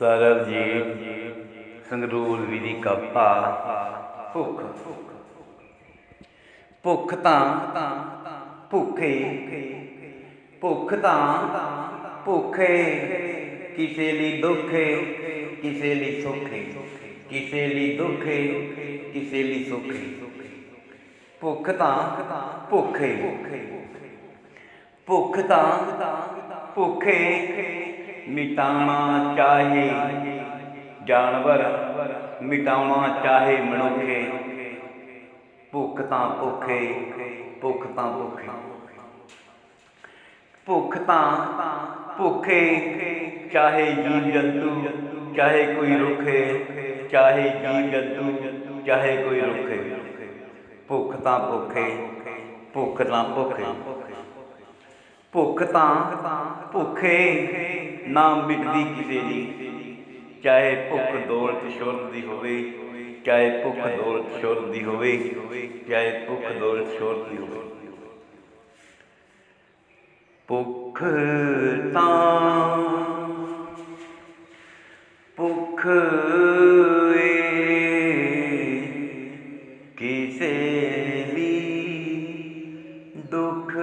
ਸਰਬਜੀਤ ਸੰਗਰੂਰ ਵਿਧੀ ਕਪਾ ਭੁੱਖ। ਭੁੱਖ ਤਾਂ ਭੁੱਖੇ, ਭੁੱਖ ਤਾਂ ਭੁੱਖੇ, ਕਿਸੇ ਲਈ ਦੁੱਖੇ, ਕਿਸੇ ਲਈ ਸੁੱਖੇ, ਕਿਸੇ ਲਈ ਦੁੱਖੇ, ਕਿਸੇ ਲਈ ਸੁੱਖੇ। ਭੁੱਖ ਤਾਂ ਭੁੱਖੇ। ਭੁੱਖ ਤਾਂ ਭੁੱਖੇ। ਮਿਟਾਣਾ ਚਾਹੇ ਜਾਨਵਰ, ਮਿਟਾਉਣਾ ਚਾਹੇ ਮਨੁੱਖੇ। ਭੁੱਖ ਤਾਂ ਭੁੱਖੇ, ਭੁੱਖ ਤਾਂ ਭੁੱਖੇ। ਭੁੱਖ ਤਾਂ ਭੁੱਖੇ, ਚਾਹੇ ਜੀਵ ਜੰਤੂ, ਚਾਹੇ ਕੋਈ ਰੁੱਖੇ, ਚਾਹੇ ਜੀਵ ਜੰਤੂ, ਚਾਹੇ ਕੋਈ ਰੁੱਖੇ। ਭੁੱਖ ਤਾਂ ਭੁੱਖੇ, ਭੁੱਖ ਤਾਂ ਭੁੱਖੇ। ਭੁੱਖ ਤਾਂ ਭੁੱਖੇ ਨਾ ਮਿਟਦੀ ਕਿਸੇ ਦੀ। ਚਾਹੇ ਭੁੱਖ ਦੌਲਤ ਸ਼ੋਹਰਤ ਦੀ ਹੋਵੇ, ਚਾਹੇ ਭੁੱਖ ਦੌਲਤ ਸ਼ੋਹਰਤ ਦੀ ਹੋਵੇ, ਚਾਹੇ ਭੁੱਖ ਦੌਲਤ ਸ਼ੋਹਰਤ ਦੀ ਹੋਵੇ। ਭੁੱਖ ਤਾਂ ਭੁੱਖ ਕਿਸੇ ਲਈ ਦੁੱਖ